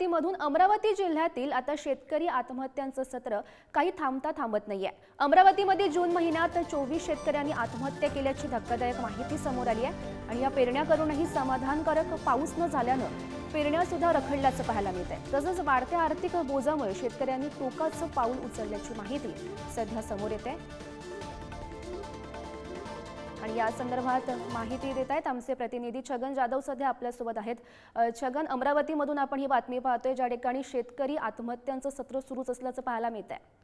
अमरावतीमधून अमरावती जिल्ह्यातील आता शेतकरी आत्महत्यांचं सत्र काही थांबता थांबत नाहीये. अमरावतीमध्ये जून महिन्यात चोवीस शेतकऱ्यांनी आत्महत्या केल्याची धक्कादायक माहिती समोर आली आहे आणि या पेरण्या करूनही समाधानकारक पाऊस न झाल्यानं पेरण्या सुद्धा रखडल्याचं पाहायला मिळत आहे तसंच वाढत्या आर्थिक बोजामुळे शेतकऱ्यांनी टोकाचं पाऊल उचलल्याची माहिती सध्या समोर येते आणि या संदर्भात माहिती देत आहेत आमचे प्रतिनिधी छगन जाधव सध्या आपल्यासोबत आहेत. छगन अमरावतीमधून आपण ही बातमी पाहतोय ज्या ठिकाणी शेतकरी आत्महत्यांचं सत्र सुरूच असल्याचं पाहायला मिळत आहे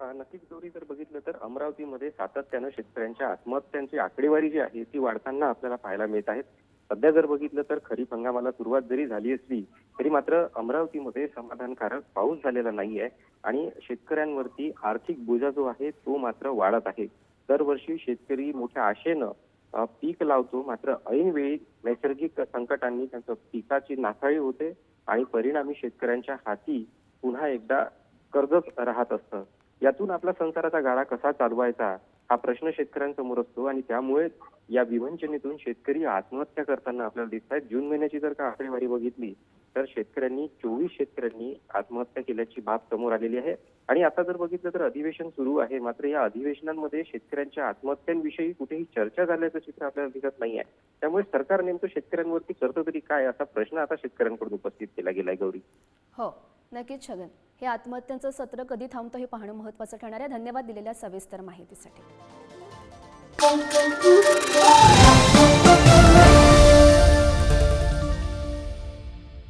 नक्कीच गौरी जर बघितलं तर अमरावतीमध्ये सातत्यानं शेतकऱ्यांच्या आत्महत्यांची आकडेवारी जी आहे ती वाढताना आपल्याला पाहायला मिळत आहेत. सध्या जर बघितलं तर खरीप हंगामाला सुरुवात जरी झाली असली तरी मात्र अमरावतीमध्ये समाधानकारक पाऊस झालेला नाहीये आणि शेतकऱ्यांवरती आर्थिक बोजा जो आहे तो मात्र वाढत आहे. दरवर्षी शेतकरी मोठ्या आशेनं पीक लावतो. मात्र ऐनवेळी नैसर्गिक संकटांनी त्यांचं पिकाची नासाळी होते आणि परिणामी शेतकऱ्यांच्या हाती पुन्हा एकदा कर्जच राहत असतं. यातून आपला संसाराचा गाडा कसा चालवायचा? हा प्रश्न शेतकऱ्यांसमोर असतो आणि त्यामुळे या विवंचनेतून शेतकरी आत्महत्या करताना आपल्याला दिसत आहेत. जून महिन्याची जर का आकडेवारी बघितली तर शेतकऱ्यांनी चोवीस शेतकऱ्यांनी आत्महत्या केल्याची बाब समोर आलेली आहे. आणि आता जर बघितलं तर अधिवेशन सुरू आहे. मात्र या अधिवेशनांमध्ये शेतकऱ्यांच्या आत्महत्यांविषयी कुठेही चर्चा झाल्याचं चित्र आपल्याला दिसत नाही आहे त्यामुळे सरकार नेमकं शेतकऱ्यांवरती करतं तरी काय? असा प्रश्न आता शेतकऱ्यांकडून उपस्थित केला गेलाय. गौरी. हो नक्कीच छगन. हे आत्महत्यांचं सत्र कधी थांबतं हे पाहणं महत्त्वाचं ठरणार आहे. धन्यवाद दिलेल्या सविस्तर माहितीसाठी.